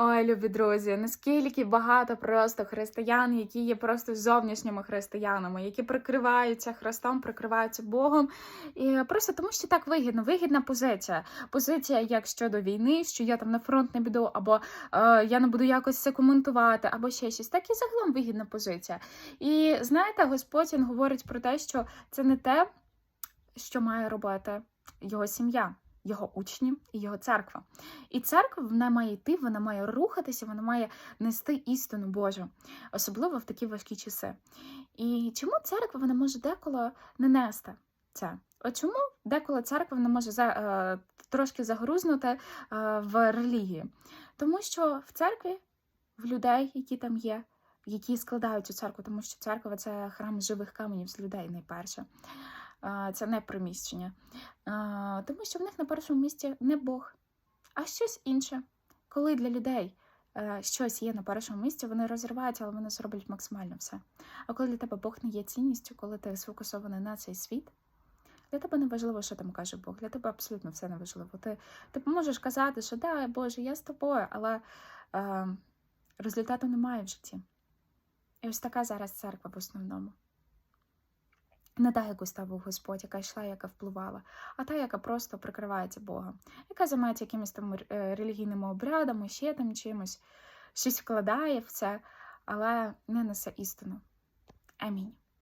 Ой, любі друзі, наскільки багато просто християн, які є просто зовнішніми християнами, які прикриваються Христом, прикриваються Богом. І просто тому, що так вигідно, вигідна позиція. Позиція як щодо війни, що я там на фронт не піду, або е, я не буду якось це коментувати, або ще щось. Так і загалом вигідна позиція. І знаєте, Господь він говорить про те, що це не те, що має робити його сім'я. Його учні і його церква. І церква вона має йти, вона має рухатися, вона має нести істину Божу, особливо в такі важкі часи. І чому церква вона може деколи не нести це? От чому деколи церква вона може за, е, трошки загрузнути е, в релігії? Тому що в церкві, в людей, які там є, які складають цю церкву, тому що церква це храм живих каменів з людей найперше. Це не приміщення. Тому що в них на першому місці не Бог, а щось інше. Коли для людей е, щось є на першому місці, вони розриваються, але вони зроблять максимально все. А коли для тебе Бог не є цінністю, коли ти сфокусований на цей світ, для тебе не важливо, що там каже Бог. Для тебе абсолютно все не важливо. Ти, ти можеш казати, що да, Боже, я з тобою, але е, результату немає в житті. І ось така зараз церква в основному. Не та, яку ставив Господь, яка йшла, яка впливала, а та, яка просто прикривається Богом, яка займається якимись там е, релігійними обрядами, ще там чимось, щось вкладає в це, але не несе істину. Амінь.